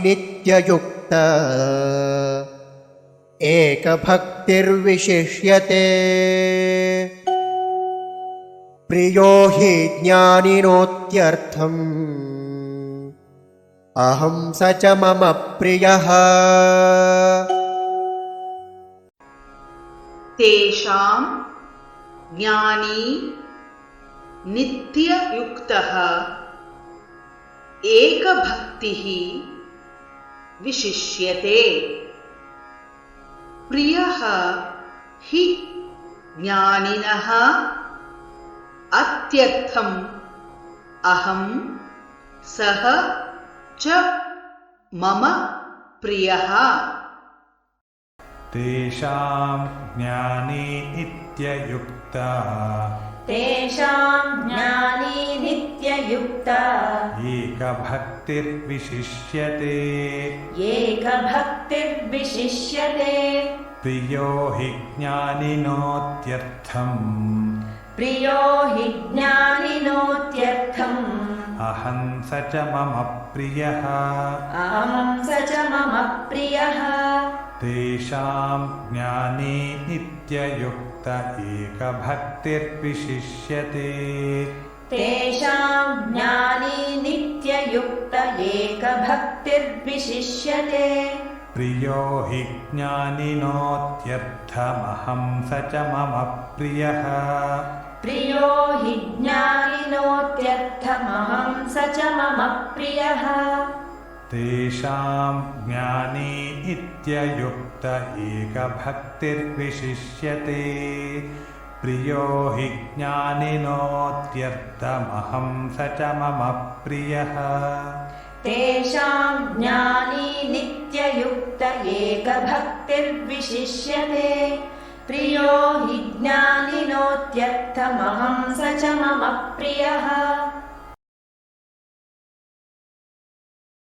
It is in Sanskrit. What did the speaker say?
नित्ययुक्त। एकभक्तिर्विशिष्यते। प्रियो हि ज्ञानिनोत्यर्थम्। अहं स च मम प्रियः। तेषां ज्ञानी नित्ययुक्तः एकभक्तिः विशिष्यते। प्रियः हि ज्ञानिनः अत्यर्थम् अहं सः च मम प्रियः। तेषां ज्ञानी इत्ययुक्ता तेषां ज्ञानी नित्ययुक्ता। एकभक्तिर्विशिष्यते। एकभक्तिर्विशिष्यते। प्रियो हि ज्ञानिनोत्यर्थम्। प्रियो हि ज्ञानिनोत्यर्थम्। अहं स च मम प्रियः। अहं स च मम प्रियः। तेषां ज्ञानी नित्ययुक्त एकभक्तिर्विशिष्यते तेषां ज्ञानी नित्ययुक्त एकभक्तिर्विशिष्यते। प्रियो हि ज्ञानिनोत्यर्थमहं स च मम प्रियः। प्रियो हि ज्ञानिनोत्यर्थमहं स च मम प्रियः। तेषां ज्ञानी इत्ययुक्त एकभक्तिर्विशिष्यते प्रियो हि ज्ञानिनोत्यर्थमहं स च मम प्रियः। तेषां ज्ञानी नित्ययुक्त एकभक्तिर्विशिष्यते। प्रियो हि ज्ञानिनोत्यर्थमहं स च मम प्रियः